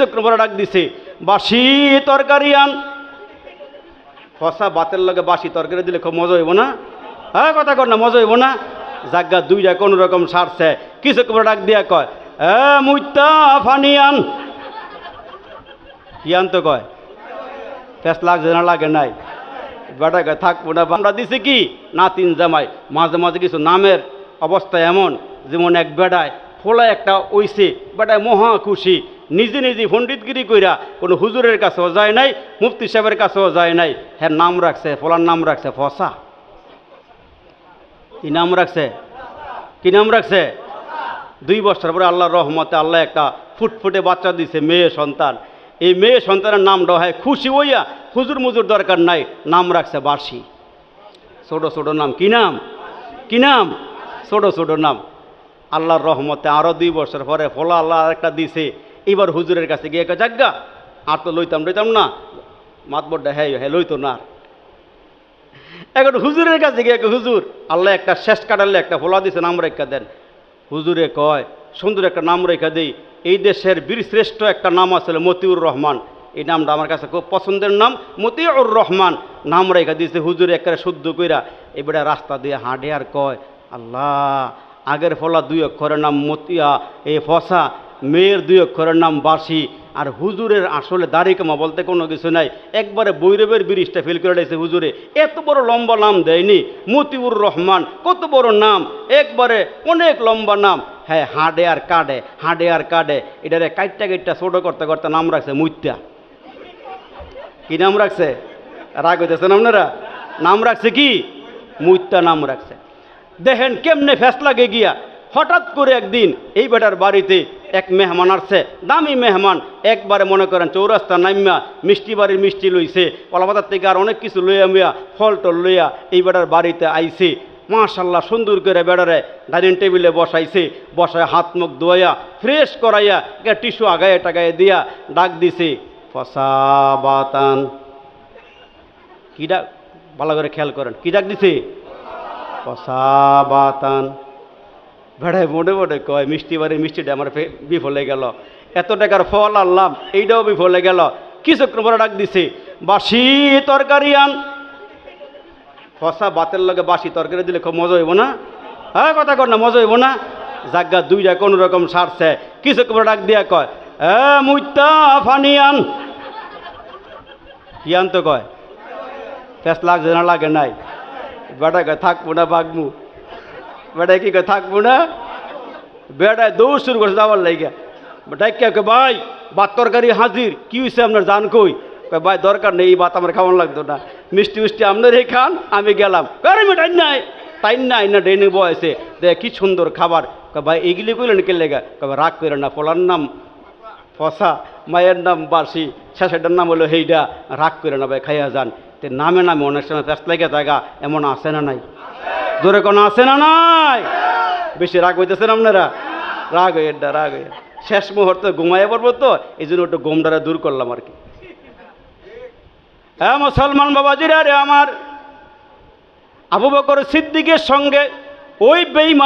চক্রবরা ডাক দিছে, বাসি তরকারি আন। ফসা বাতের লগে বাসি তরকারি দিলে খুব মজা হইব না? হ্যাঁ কথা কর না, মজা হইব না? জাগা দুইটা কোন রকম সারছে। কি চক্রবরা ডাক দিয়া কয়, এ মুইতা ফানি আন। কি আনতো কয়? ফেস লাগছে না, লাগে নাই। বেটা কয়, থাকব না আমরা দিছে কি? না তিন জামাই, মাঝে মাঝে কিছু নামের অবস্থা এমন, যেমন এক বেড়ায় ফোলা একটা ওইছে বেটায় মহা খুশি। নিজে নিজে পণ্ডিতগিরি কইরা কোনো হুজুরের কাছেও যায় নাই, মুফতি সাহেবের কাছেও যায় নাই। হ্যাঁ নাম রাখছে, ফলার নাম রাখছে, ফসা। কি নাম রাখছে? কি নাম রাখছে? দুই বছর পরে আল্লাহর রহমতে আল্লাহ একটা ফুটফুটে বাচ্চা দিছে, মেয়ে সন্তান। এই মেয়ে সন্তানের নামটা হয় খুশি হইয়া, হুজুর মুজুর দরকার নাই, নাম রাখছে বার্ষি। ছোটো ছোটো নাম। কি নাম? কি নাম? ছোটো ছোটো নাম। আল্লাহর রহমতে আরও দুই বছর পরে ফলা আল্লাহ একটা দিছে এবার হুজুরের কাছে গিয়ে কে যাজ্ঞা আর তো লইতাম লইতাম না। মাতবরটা হ্যাঁ হ্যাঁ লইতো না। এখন হুজুরের কাছে গিয়ে হুজুর, আল্লাহ একটা শেষ কাটালে একটা ফোলা দিছে, নাম রেখা দেন। হুজুরে কয়, সুন্দর একটা নাম রেখা দেই। এই দেশের বীরশ্রেষ্ঠ একটা নাম আছে মতিউর রহমান। এই নামটা আমার কাছে খুব পছন্দের নাম, মতিউর রহমান নাম রেখা দিয়েছে হুজুরে একেবারে শুদ্ধ কইরা। এবারে রাস্তা দিয়ে হাঁটে আর কয়, আল্লাহ, আগের ফলা দুই অক্ষরের নাম মতিয়া এই ফসা মেয়ের দুই অক্ষরের নাম বাসি আর হুজুরের আসলে দাড়ি কামা বলতে কোনো কিছু নাই। একবারে বৈরবের ব্রিজটা ফেল করে দিয়েছে হুজুরে। এত বড় লম্বা নাম দেয়নি। মতিউর রহমান, কত বড় নাম। একবারে অনেক লম্বা নাম। হ্যাঁ হাঁডে আর কাডে, হাঁডে আর কাডে। এটারে কাইটটা কাইটটা ছোটো করতে করতে নাম রাখছে মুত্যা। কি নাম রাখছে? রাগ হইতেছেন আপনারা? নাম রাখছে কি? মুত্যা নাম রাখছে। দেখেন কেমনে ফেসলাগে গিয়া হঠাৎ করে একদিন এই বেটার বাড়িতে এক মেহমান আসছে, দামি মেহমান। একবারে মনে করেন চৌরাস্তা নামিয়া মিষ্টি বাড়ির মিষ্টি লইছে। কলাপাতার থেকে আর অনেক কিছু লইয়া মিয়া ফল টল লইয়া এই বেটার বাড়িতে আইছে। মাশাল্লাহ সুন্দর করে বেড়ারে ডাইনিং টেবিলে বসাইছে। বসায় হাত মুখ ধোয়া ফ্রেশ করাইয়া একটা টিস্যু আগায় টাগায় দিয়া ডাক দিছে, ফসাবাতান। কি ডাক? ভালো করে খেয়াল করেন, কি ডাক দিছে? ফসাবাতান। ভেড়ায় মোটে মোটে কয়, মিষ্টি বাড়ির মিষ্টিটা আমার বিফলে গেল। এত টাকার ফল আনলাম, এইটাও বিফলে গেল। কি চক্রবরা ডাক দিছে বাসি তরকারি আন। ফসা বাতের লগে বাসি তরকারি দিলে খুব মজা হইব না? হ্যাঁ কথা কর না, মজা হইব না? জাগা দুইটা কোন রকম সারছে। কি চক্রবরা ডাক দিয়া কয়, এ মুইতা ফানি আন। কি কয়? ফেস লাগছে না, লাগে নাই। বেটা কয়, থাকব না, বাগমু। বেটায় কি থাকব না বেটায় দৌড় শুরু করছে যাওয়ার লাইগা বেটায় কে ভাই ভাত তরকারি হাজির কি হয়েছে আপনার জান কই ভাই দরকার নেই এই ভাত আমার খাওয়ানো লাগতো না মিষ্টি মিষ্টি আপনারই খান আমি গেলাম আরে মেটাই নাই তাই নাই না ডেনে বয়সে দেখ কি সুন্দর খাবার ভাই এগুলি কইলেন কে লেগা কবে রাগ করে না ফলার নাম ফসা মায়ের নাম বাসি শেষেরটার নাম হলো হেইডা রাগ করে না ভাই খাইয়া যান তে নামে নামে অনেক সময় ফেস লেগে জায়গা এমন আছে না নাই জোরে কোনো আছে না নাই? বেশি রাগ হইতেছেন আপনারা? রাগ হয়ে এটা রাগ হয়ে শেষ মুহূর্তে ঘুমাইয়া পড়ব তো এই জন্য একটু গোমডারা দূর করলাম আর কি। হ্যাঁ মুসলমান বাবাজিরা রে আমার আবু বকর সিদ্দিকের সঙ্গে ওই বেইমান